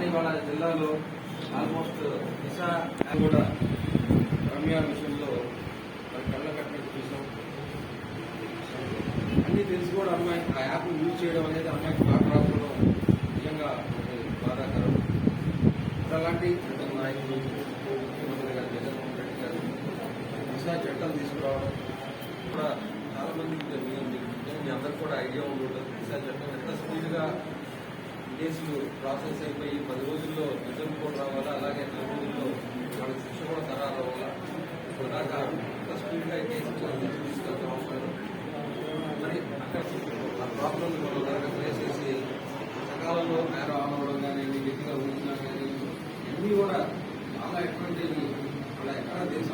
కానీ వాళ్ళ జిల్లాలో ఆల్మోస్ట్ దిశ యాప్ కూడా రమ్య విషయంలో మరి కళ్ళ కట్టినట్టు చూసాం. అన్నీ తెలిసి కూడా అమ్మాయి ఆ యాప్ యూజ్ చేయడం అనేది అమ్మాయికి బాగా రాకపోవడం నిజంగా బాధాకరం. మరి అలాంటి నాయకులు ముఖ్యమంత్రి గారు జగన్మోహన్ రెడ్డి గారు దిశా చట్టం తీసుకురావడం కూడా చాలా మందికి మీ- అందరికి కూడా ఐడియా ఉంటుంది దిశా చట్టం ఎంత స్పీడ్గా కేసులు ప్రాసెస్ అయిపోయి పది రోజుల్లో రిజల్ట్ కూడా రావాలా? అలాగే పది రోజుల్లో వాళ్ళకి శిక్ష కూడా తరాలు అవ్వాలా ఇప్పుడు దాకా ఎంత స్పీడ్గా కేసులు తీసుకెళ్తాం అవసరం మరి అక్కడ ఆ ప్రాబ్లం మనం కనుక ఫేస్ చేసి సకాలంలో నేరం అవ్వడం కానీ గట్టిగా ఉంచినా కానీ ఇవన్నీ కూడా చాలా ఎటువంటి వాళ్ళ ఎక్కడ దేశంలో